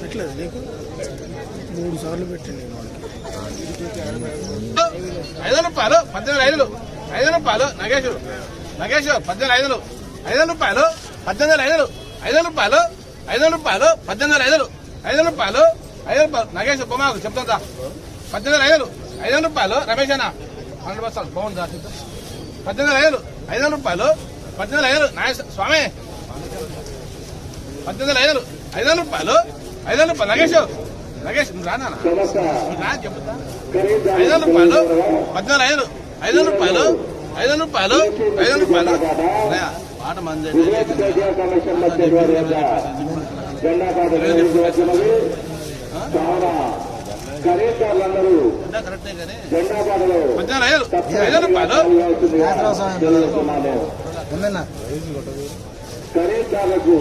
పెట్టలేదు నీకు మూడు సార్లు పెట్టండి ఐదు రూపాయలు పద్దెనిమిది ఐదులు ఐదు రూపాయలు నగేష్ నగేష్ పద్దెనిమిది ఐదులు ఐదు రూపాయలు పద్దెనిమిది ఐదులు ఐదు రూపాయలు ఐదు రూపాయలు పద్దెనిమిది ఐదులు ఐదు రూపాయలు ఐదు రూపాయలు నగేష్ బొమ్మకు చెప్తుందా పద్దెనిమిది ఐదులు ఐదు రూపాయలు రమేష్ అన్న పన్నెండు బస్తాలు బాగుందా పద్దెనిమిది ఐదులు ఐదు రూపాయలు పద్దెనిమిది ఐదులు నాగేష్ స్వామి పద్దెనిమిది ఐదులు ఐదు రూపాయలు ఐదు రూపాయలు. నగేష్ నగేష్ నువ్వు రానా రా చెప్తా. ఐదు రూపాయలు పద్నాలుగు ఐదు ఐదు రూపాయలు ఐదు రూపాయలు ఐదు రూపాయలు. అన్నయ్య, పాట మంది ఖరీదారులందరూ కరెక్టే కానీ. జెండా పాటలో పద్నాలుగు ఐదు ఐదు రూపాయలు. ఉందన్నా ఖరీదారులకు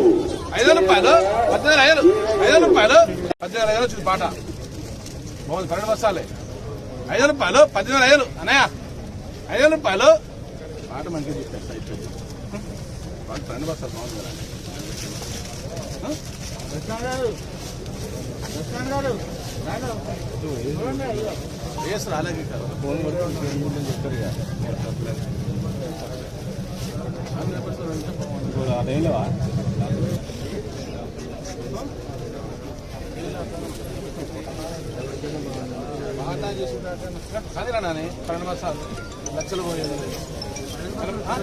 ఐదు రూపాయలు పద్దెనిమిది ఐదు ఐదు రూపాయలు పద్దెనిమిది ఐదు చూసి పాట. బాగుంది పన్నెండు బస్తాలే ఐదు రూపాయలు పద్దెనిమిది ఐదు అన్నయ్య ఐదు రూపాయలు పాట మంచిగా చెప్పారు అయిపోయింది పాట పన్నెండు బస్తాలు బాగుంది కదా. వేసి రాలేదు కదా ఫోన్ కాదురా నాని పన్నెండు బస్తాలు లక్షలు పోయేది ఆ?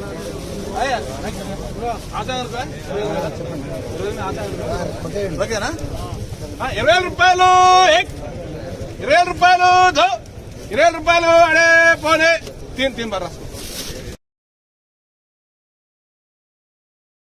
అయ్యా, ఆచారం రా? ఇరవై ఓకేనా ఇరవై రూపాయలు ఇరవై రూపాయలు ఇరవై రూపాయలు అడే పోనే తిని తీన్ బర్రా